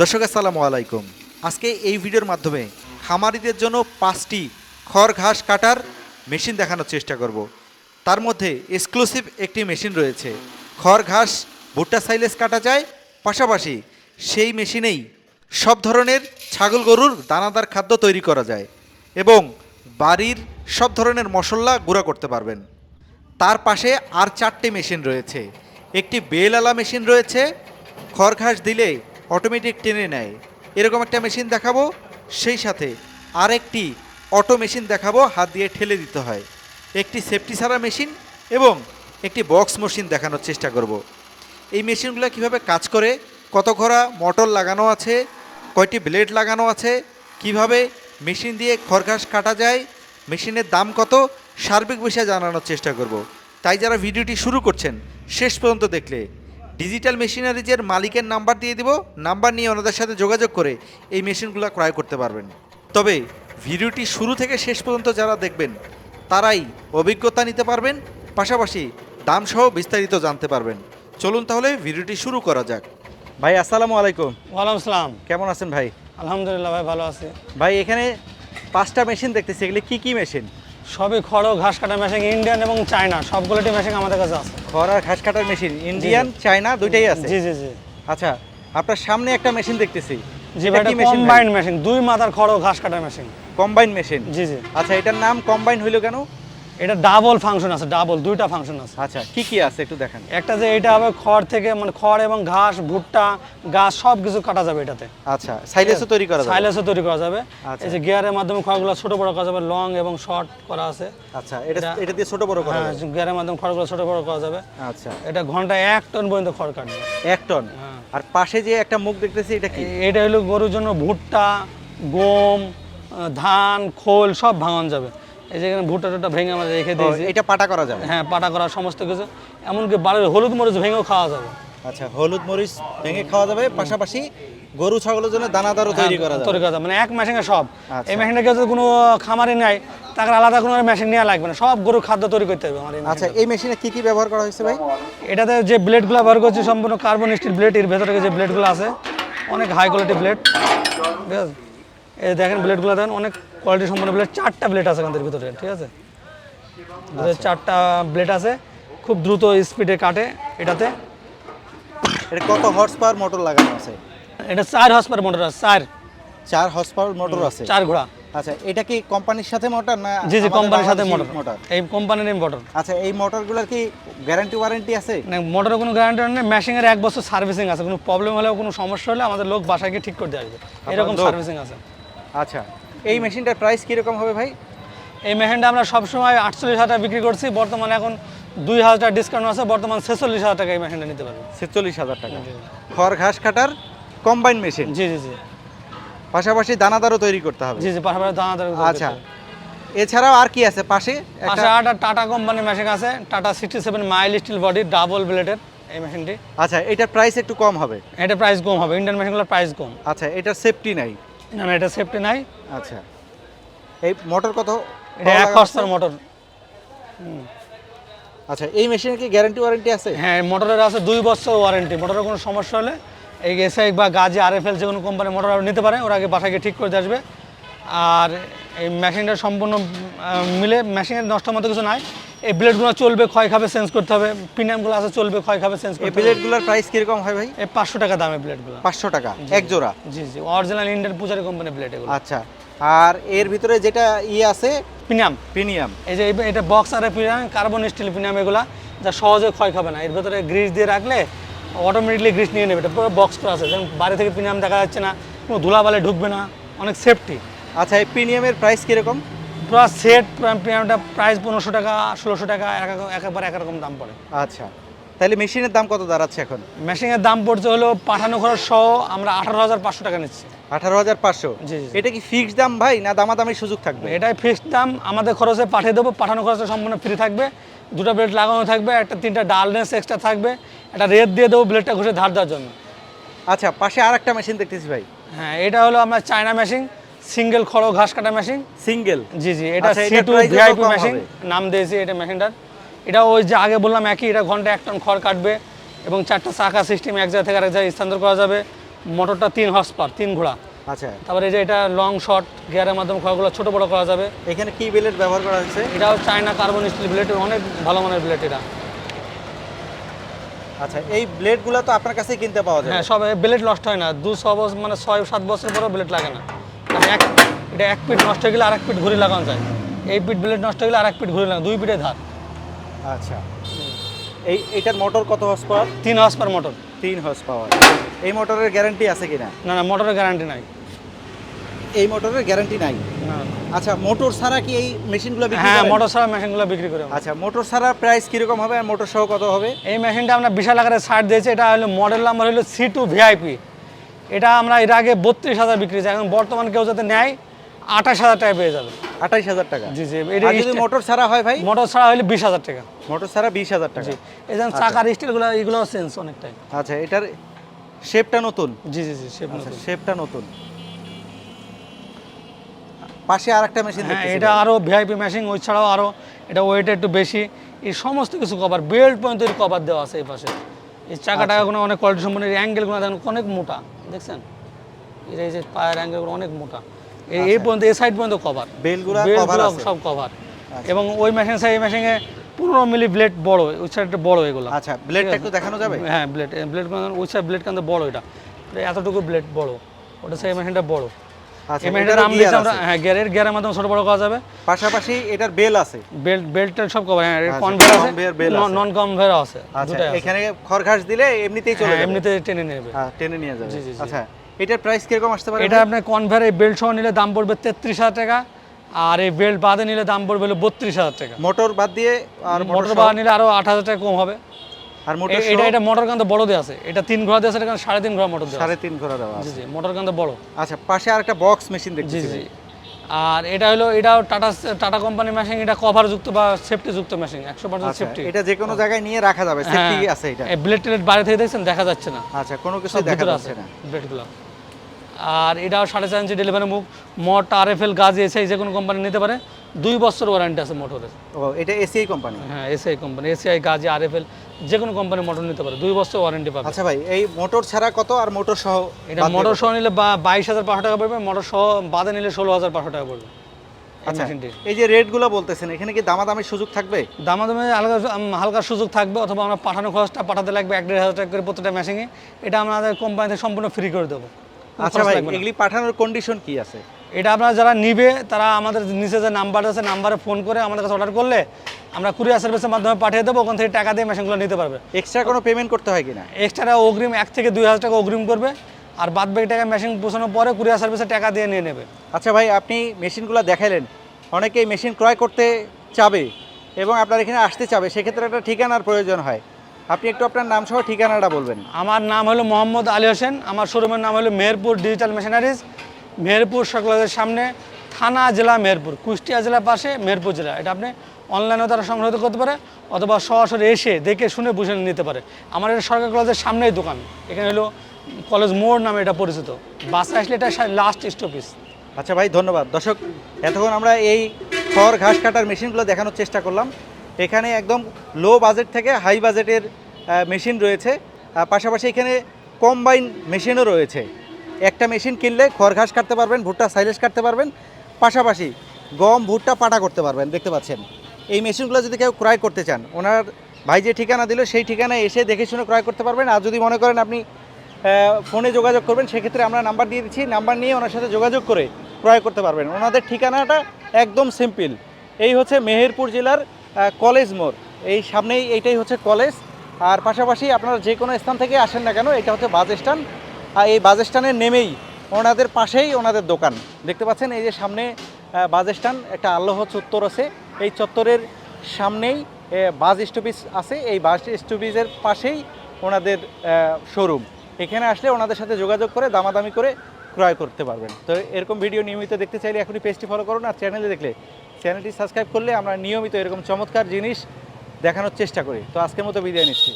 দর্শক, আসসালামু আলাইকুম। আজকে এই ভিডিওর মাধ্যমে খামারিদের জন্য পাঁচটি খড় ঘাস কাটার মেশিন দেখানোর চেষ্টা করব। তার মধ্যে এক্সক্লুসিভ একটি মেশিন রয়েছে। খড় ঘাস ভুট্টা সাইলেজ কাটা যায়, পাশাপাশি সেই মেশিনেই সব ধরনের ছাগল গরুর দানাদার খাদ্য তৈরি করা যায় এবং বাড়ির সব ধরনের মশলা গুঁড়া করতে পারবেন। তার পাশে আর চারটে মেশিন রয়েছে। একটি বেলআলা মেশিন রয়েছে। খড় ঘাস দিলে অটোমেটিক টেনে নেয়। এরকম একটা মেশিন দেখাবো, সেই সাথে আরেকটি অটো মেশিন দেখাবো, হাত দিয়ে ঠেলে দিতে হয়। একটি সেফটি ছাড়া মেশিন এবং একটি বক্স মেশিন দেখানোর চেষ্টা করব। এই মেশিনগুলো কীভাবে কাজ করে, কত ঘোড়া মোটর লাগানো আছে, কয়টি ব্লেড লাগানো আছে, কীভাবে মেশিন দিয়ে খড়ঘাস কাটা যায়, মেশিনের দাম কত, সার্বিক বিষয়ে জানানোর চেষ্টা করব। তাই যারা ভিডিওটি শুরু করছেন, শেষ পর্যন্ত দেখলে ডিজিটাল মেশিনারিজের মালিকের নাম্বার দিয়ে দিব নাম্বার নিয়ে ওনাদের সাথে যোগাযোগ করে এই মেশিনগুলো ক্রয় করতে পারবেন। তবে ভিডিওটি শুরু থেকে শেষ পর্যন্ত যারা দেখবেন তারাই অভিজ্ঞতা নিতে পারবেন পাশাপাশি দাম সহ বিস্তারিত জানতে পারবেন। চলুন তাহলে ভিডিওটি শুরু করা যাক। ভাই আসসালামু আলাইকুম। ওয়ালাইকুম আসসালাম কেমন আছেন ভাই? আলহামদুলিল্লাহ ভাই ভালো আছে। ভাই এখানে পাঁচটা মেশিন দেখতেছি এগুলি কী কী মেশিন? সবই খড় ঘাস কাটার মেশিন ইন্ডিয়ান এবং চায়না সব কোয়ালিটি মেশিন আমাদের কাছে আছে। খড় আর ঘাস কাটার মেশিন ইন্ডিয়ান চায়না দুইটাই আছে? জি জি জি। আচ্ছা আপনার সামনে একটা মেশিন দেখতেছি। জি এটা কম্বাইন মেশিন দুই মাথার খড় ও ঘাস কাটার মেশিন কম্বাইন মেশিন জি জি। আচ্ছা এটার নাম কম্বাইন হইল কেন? এটা ডাবল ফাংশন আছে ডাবল দুইটা ফাংশন আছে। আচ্ছা কি কি আছে একটু দেখেন। একটা যে এটা হবে খড় থেকে মানে খড় এবং ঘাস ভুট্টা গাছ সব কিছু কাটা যাবে এটাতে। আচ্ছা সাইলেসও তৈরি করা যাবে। সাইলেসও তৈরি করা যাবে। আচ্ছা। এই যে গিয়ারের মাধ্যমে খড়গুলো ছোট বড় করা যাবে লং এবং শর্ট করা আছে। আচ্ছা এটা এটা- দিয়ে ছোট বড় করা হ্যাঁ যাবে। গিয়ারের মাধ্যমে খড়গুলো ছোট বড় করা যাবে। আচ্ছা। এটা ঘন্টায় এক টন পর্যন্ত খড় কাটবে। এক টন? হ্যাঁ। আর পাশে যে একটা মুখ দেখতেছি এটা কি? এটা হলো গরুর জন্য ভুট্টা গম ধান খোল সব ভাঙন যাবে। এই যে এখানে ভুট্টা টুট্টা ভেঙে আমরা রেখে দিয়েছি। এটা পাটা করা যাবে? হ্যাঁ পাটা করা সমস্ত কিছু। এমনকি বাড়ির হলুদ মরিচ ভেঙেও খাওয়া যাবে। আচ্ছা হলুদ মরিচ ভেঙে খাওয়া যাবে পাশাপাশি গরু ছাগলের জন্য দানাদারও তৈরি করা হ্যাঁ, তৈরি করা যাবে। মানে এক মেশিনে সব। আচ্ছা। এই মেশিনটা যদি কোনো খামারে নেয় তাকে আলাদা কোনো মেশিন নেওয়া লাগবে না। সব গরুর খাদ্য তৈরি করতে হবে আমার এই আচ্ছা এই মেশিনে কি কি ব্যবহার করা হয়েছে ভাই? এটাতে যে ব্লেডগুলো ব্যবহার করছি সম্পূর্ণ কার্বন স্টিল ব্লেড এর ভেতরে যে ব্লেডগুলো আছে অনেক হাই কোয়ালিটি ব্লেড ঠিক আছে? এই দেখেন ব্লেডগুলো দেখেন অনেক কোয়ালিটি সম্পূর্ণ ব্লেড চারটা ব্লেড আছে আমাদের ভিতরে ঠিক আছে? চারটা ব্লেড আছে খুব দ্রুত স্পিডে কাটে এটাতে। এটা কত হর্স পাওয়ার মোটর লাগানো আছে? এটা চার হর্স পাওয়ার মোটর আছে চার। চার হর্স পাওয়ার মোটর আছে? চার ঘোড়া। আচ্ছা এটা কি কোম্পানির সাথে মোটর না জি জি কোম্পানির সাথে মোটর মোটর এই কোম্পানির মোটর আচ্ছা এই মোটরগুলোর কি গ্যারান্টি ওয়ারেন্টি আছে? মানে মোটরের কোনো গ্যারান্টি নেই মেশিনের এক বছর সার্ভিসিং আছে কোনো প্রবলেম হলে কোনো সমস্যা হলে আমাদের লোক বাসায় গিয়ে ঠিক করতে আসবে। এরকম সার্ভিসিং আছে। আচ্ছা এই মেশিনটার প্রাইস কীরকম হবে ভাই? এই মেশিনটা আমরা সবসময় আটচল্লিশ হাজার টাকা বিক্রি করছি বর্তমানে এখন দুই হাজার টাকা ডিসকাউন্ট আছে বর্তমান ছেচল্লিশ হাজার টাকা এই মেশিনটা নিতে পারবে। ছেচল্লিশ হাজার টাকা। খড় ঘাস কাটার কম্বাইন মেশিন জি জি জি। পাশাপাশি দানাদারও তৈরি করতে হবে। জি জি পাশাপাশি দানাদার আচ্ছা। এছাড়াও আর কি আছে পাশে? একটা পাশে একটা টাটা কোম্পানির মেশিন আছে Tata sixty seven mile steel body double ব্লেডের এই মেশিনটি। আচ্ছা এটার প্রাইস একটু কম হবে। এটা প্রাইস কম হবে ইন্ডিয়ান মেশিনগুলোর প্রাইস কম। আচ্ছা এটার সেফটি নাই। না না, এটা সেফটি নাই। আচ্ছা। এই মোটর কত? এটা এক হর্সপাওয়ার মোটর? আচ্ছা এই মেশিনের কি গ্যারান্টি ওয়ারেন্টি আছে? হ্যাঁ মোটরের আছে দুই বছর ওয়ারেন্টি মোটরের কোনো সমস্যা হলে এই এসআই বা গাজি আর এফ এল যে কোনো কোম্পানির মোটর আর নিতে পারে ওরা আগে গিয়ে ঠিক করে আসবে। আর এই মেশিনটা সম্পূর্ণ মিলে মেশিনের নষ্ট মতো কিছু নাই। এই ব্লেডগুলো চলবে ক্ষয় খাবে চেঞ্জ করতে হবে। প্রিমিয়ামগুলো আছে চলবে ক্ষয় খাবে চেঞ্জ এই করতে হবে। প্লেটগুলোর প্রাইস কীরকম হয় ভাই? এই পাঁচশো টাকা দামে ব্লেডগুলো। পাঁচশো টাকা এক জোড়া? জি জি অরিজিনাল ইন্ডিয়ান পূজারি কোম্পানির ব্লেড এগুলো। আচ্ছা আর এর ভিতরে যেটা ই আছে? প্রিমিয়াম প্রিমিয়াম এই যে এটা বক্স আর প্রিমিয়াম কার্বন স্টিল প্রিমিয়াম এগুলা যা সহজে ক্ষয় খাবে না। এর ভেতরে গ্রিস দিয়ে রাখলে অটোমেটিকলি গ্রিস নিয়ে নেবে। এটা পুরো বক্স করা আছে। যেমন বাড়ি থেকে প্রিমিয়াম দেখা যাচ্ছে না কোনো ধুলাবালে ঢুকবে না অনেক সেফটি আচ্ছা এই প্রিমিয়ামের প্রাইস কীরকম? পুরো সেট প্রিমিয়ামটা প্রাইস পনেরোশো টাকা ষোলোশো টাকা এক এক- একেবার একরকম দাম পড়ে। আচ্ছা। তাহলে মেশিনের দাম কত দাঁড়াচ্ছে এখন? মেশিনের দাম পড়ছে হলো পাঠানো খরচ সহ আমরা আঠারো হাজার পাঁচশো টাকা নিচ্ছি। আঠারো হাজার পাঁচশো। এটা কি ফিক্সড দাম ভাই না দামাদামির সুযোগ থাকবে? এটাই ফিক্সড দাম আমাদের খরচে পাঠিয়ে দেবো পাঠানো খরচে সম্পূর্ণ ফ্রি থাকবে। দুটো ব্লেড লাগানো থাকবে একটা তিনটা ডালনেস এক্সট্রা থাকবে একটা রেট দিয়ে দেবো ব্লেডটা ঘষে ধার দেওয়ার জন্য। আচ্ছা পাশে আর একটা মেশিন দেখতেছি ভাই। হ্যাঁ এটা হলো আমরা চায়না মেশিন সিঙ্গেল খড় ঘাস কাটা মেশিন সিঙ্গেল জি জি এটা সি টু ভিআইপি মেশিন নাম দিয়েছি এটা মেশিনটার এটা ওই যে আগে বললাম একই এটা ঘণ্টা এক টন খড় কাটবে এবং চারটা চাকা সিস্টেম এক জায়গা থেকে আরেক জায়গায় স্থানান্তর করা যাবে। মোটরটা তিন হর্স পার তিন ঘোড়া। আচ্ছা। তারপরে এই যে এটা লং শর্ট গিয়ারের মাধ্যমে খড়গুলো ছোট বড় করা যাবে। এখানে কি ব্লেড ব্যবহার করা হয়েছে? এটাও চায়না কার্বন স্টিল ব্লেড অনেক ভালো মানের ব্লেড এটা। আচ্ছা এই ব্লেডগুলো তো আপনার কাছেই কিনতে পাওয়া যায় হ্যাঁ সব ব্লেড নষ্ট হয় না। দু ছ বছর মানে ছয় সাত বছর পরেও ব্লেড লাগে না। এক এটা এক পিট নষ্ট হয়ে গেলে আর এক পিট ঘুরে লাগানো যায়। এই পিট ব্লেড নষ্ট হয়ে গেলে আর এক পিট ঘুরে লাগানো দুই পিঠে ধার। আচ্ছা। এই এটার মোটর কত হর্স পাওয়ার তিন হর্স পাওয়ার মোটর তিন হর্স পাওয়ার এই মোটরের গ্যারান্টি আছে কিনা? না না মোটরের গ্যারান্টি নাই। এই মোটরের গ্যারান্টি নাই? না। আচ্ছা মোটর ছাড়া কি এই মেশিনগুলো বিক্রি হ্যাঁ মোটর ছাড়া মেশিনগুলো বিক্রি করে আচ্ছা মোটর ছাড়া প্রাইস কীরকম হবে আর মোটর সহ কত হবে? এই মেশিনটা আমরা বিশাল আকারে ছাড় দিয়েছি এটা হলো মডেল নাম্বার হলো সি টু ভিআইপি এটা আমরা এর আগে বত্রিশ হাজার বিক্রি করেছি এখন বর্তমান কেউ যাতে নেয় আঠাশ হাজার টাকা পেয়ে যাবে। আঠাশ হাজার টাকা? জি জি এটা যদি মোটর ছাড়া হয় ভাই? মোটর ছাড়া হলে বিশ হাজার টাকা। মোটর ছাড়া বিশ হাজার টাকা। এই যেমন চাকার স্টিলগুলো এগুলো চেঞ্জ অনেকটাই। আচ্ছা এটার শেপটা নতুন? জি জি জি সে আচ্ছা শেপটা নতুন। পাশে আর একটা মেশিন হ্যাঁ এটা আরও ভিআইপি মেশিন ওই ছাড়াও আরও এটা ওয়েট একটু বেশি। এই সমস্ত কিছু কভার বেল্ট পর্যন্ত কভার দেওয়া আছে এই পাশে। এই চাকা টাকাগুলো অনেক কোয়ালিটি সম্পন্ন অ্যাঙ্গেলগুলো দেখুন অনেক মোটা। দেখছেন? এটা এই যে পায়ের অ্যাঙ্গেলগুলো অনেক মোটা। এই এই পর্যন্ত এই সাইড পর্যন্ত কভার বেলগুলো। সব কভার এবং ওই মেশিন সাইড মেশিনে পনেরো মিলি ব্লেড বড় ওই সাইডটা বড় এগুলো। আচ্ছা ব্লেডটা একটু দেখানো যাবে? হ্যাঁ ব্লেড ব্লেড ওই সাইড ব্লেড কিন্তু বড় এটা। এটা এতটুকু ব্লেড বড়। ওটা সেই মেশিনটা বড়। আচ্ছা এই মেশিনটার এটারও নাম gear দিয়েছি আমরা হ্যাঁ গিয়ারের গিয়ারের মাধ্যমে ছোট বড় করা যাবে। পাশাপাশি এটার বেল আছে। বেল্ট বেল্ট সব কভার হ্যাঁ আচ্ছা, কনভেয়ার আছে। conveyor belt আছে। নন কনভেয়ার আছে আচ্ছা এখানে খড়ঘাস দিলে এমনিতেই চলে হ্যাঁ, যাবে। এমনিতে টেনে নেবে হ্যাঁ টেনে নিয়ে যাবে। জি, জি, জি। আচ্ছা এটার প্রাইস কীরকম আসতে পারে এটা আপনার কনভেয়ার এই বেল্ট সহ নিলে দাম পড়বে তেত্রিশ হাজার টাকা আর এই বেল্ট বাদে নিলে দাম পড়বে বত্রিশ হাজার টাকা। মোটর বাদ দিয়ে আর মোটর মোটর বাদ নিলে আরও আট হাজার টাকা কম হবে। আর মোটর এটা এটা মোটর কান্তে বড় দিয়ে আছে। এটা তিন ঘোড়া দিয়ে আছে এটা সাড়ে তিন ঘোড়া মোটর দেওয়া সাড়ে তিন ঘোড়া দেওয়া জি জি মোটর কান্তে বড়। আচ্ছা পাশে আর একটা বক্স মেশিন দেখছি জি জি আর এটা হলো এটাও টাটা টাটা কোম্পানির মেশিন এটা কভার যুক্ত বা সেফটি যুক্ত মেশিন একশো পার্সেন্ট আচ্ছা সেফটি এটা যে কোনো জায়গায় নিয়ে রাখা যাবে সেফটি আছে এটা। ব্লেড টেলেট বাইরে থেকে দেখছেন? দেখা যাচ্ছে না। আচ্ছা কোনো কিছু দেখা যাচ্ছে না। ব্লেডগুলো আর এটাও সাড়ে চার ইঞ্চি ডেলিভারি মুখ মট আর এফ এল গাজ এসআই যে কোনো কোম্পানি নিতে পারে দুই বছর ওয়ারেন্টি আছে মোটরের। ও এটা এসিআই কোম্পানি হ্যাঁ SI company SI Gazi R F L যে কোনো কোম্পানি মোটর নিতে পারে দুই বছর ওয়ারেন্টি পাবে। আচ্ছা ভাই এই মোটর ছাড়া কত আর মোটর সহ এটা মোটর সহ নিলে বা বাইশ হাজার পাঁচশো টাকা পড়বে মোটর সহ বাদে নিলে ষোলো হাজার পাঁচশো টাকা পড়বে। আচ্ছা এই যে রেটগুলো বলতেছেন এখানে কি দামাদামির সুযোগ থাকবে? দামাদামে হালকা হালকা সুযোগ থাকবে অথবা আমরা পাঠানো খরচটা পাঠাতে লাগবে এক দেড় হাজার টাকা করে প্রত্যেকটা মেশিনে এটা আমাদের কোম্পানি থেকে সম্পূর্ণ ফ্রি করে দেবো। আচ্ছা ভাই এগুলি পাঠানোর কন্ডিশন কি আছে? এটা আপনারা যারা নিবে তারা আমাদের নিচে যে নাম্বার আছে নাম্বারে ফোন করে আমাদের কাছে অর্ডার করলে আমরা কুরিয়ার সার্ভিসের মাধ্যমে পাঠিয়ে দেবো ওখান থেকে টাকা দিয়ে মেশিনগুলো নিতে পারবে। এক্সট্রা কোনো পেমেন্ট করতে হয় কিনা? এক্সট্রা অগ্রিম এক থেকে দুই হাজার টাকা অগ্রিম করবে আর বাদ বাকি টাকা মেশিন পৌঁছানোর পরে কুরিয়ার সার্ভিসে টাকা দিয়ে নিয়ে নেবে। আচ্ছা ভাই আপনি মেশিনগুলো দেখাইলেন অনেকেই মেশিন ক্রয় করতে চাবে এবং আপনার এখানে আসতে চাবে সেক্ষেত্রে একটা ঠিকানার প্রয়োজন হয়। আপনি একটু আপনার নাম সহ ঠিকানাটা বলবেন। আমার নাম হলো মোহাম্মদ আলী হোসেন আমার শোরুমের নাম হলো মেহেরপুর ডিজিটাল মেশিনারিজ মেহেরপুর সকলের সামনে, থানা জেলা মেহেরপুর, কুষ্টিয়া জেলার পাশে মেহেরপুর জেলা। এটা আপনি অনলাইনেও তারা সংগ্রহ করতে পারে, অথবা সরাসরি এসে দেখে শুনে বুঝে নিতে পারে। আমার এটা সরকার কলেজের সামনেই দোকান, এখানে হলো কলেজ মোড় নামে এটা পরিচিত। বাসে আসলে এটা লাস্ট স্টপেজ আচ্ছা ভাই, ধন্যবাদ। দর্শক, এতক্ষণ আমরা এই খড় ঘাস কাটার মেশিনগুলো দেখানোর চেষ্টা করলাম। এখানে একদম লো বাজেট থেকে হাই বাজেটের মেশিন রয়েছে। পাশাপাশি এখানে কম্বাইন মেশিনও রয়েছে। একটা মেশিন কিনলে খড় ঘাস কাটতে পারবেন, ভুট্টা সাইলেজ কাটতে পারবেন, পাশাপাশি গম, ভুট্টা, পাটা করতে পারবেন, দেখতে পাচ্ছেন। এই মেশিনগুলো যদি কেউ ক্রয় করতে চান, ওনার ভাই যে ঠিকানা দিল সেই ঠিকানায় এসে দেখে শুনে ক্রয় করতে পারবেন। আর যদি মনে করেন আপনি ফোনে যোগাযোগ করবেন, সেক্ষেত্রে আমরা নাম্বার দিয়ে দিচ্ছি। নাম্বার নিয়ে ওনার সাথে যোগাযোগ করে ক্রয় করতে পারবেন। ওনাদের ঠিকানাটা একদম সিম্পল। এই হচ্ছে মেহেরপুর জেলার কলেজ মোড়। এই সামনেই এইটাই হচ্ছে কলেজ। আর পাশাপাশি আপনারা যে কোনো স্থান থেকে আসেন না কেন, এটা হচ্ছে বাস স্ট্যান্ড। আর এই বাস স্ট্যান্ডে নেমেই ওনাদের পাশেই ওনাদের দোকান। দেখতে পাচ্ছেন, এই যে সামনে বাস স্ট্যান্ড, একটা আল্লাহ চত্বর আছে। এই চত্বরের সামনেই বাস স্টপিজ আছে। এই বাস স্টপিজের পাশেই ওনাদের শোরুম এখানে আসলে ওনাদের সাথে যোগাযোগ করে, দামাদামি করে ক্রয় করতে পারবেন। তো এরকম ভিডিও নিয়মিত দেখতে চাইলে এখনই পেজটি ফলো করুন আর চ্যানেলে দেখলে। চ্যানেলটি সাবস্ক্রাইব করলে আমরা নিয়মিত এরকম চমৎকার জিনিস দেখানোর চেষ্টা করি। তো আজকের মতো বিদায় নিচ্ছি।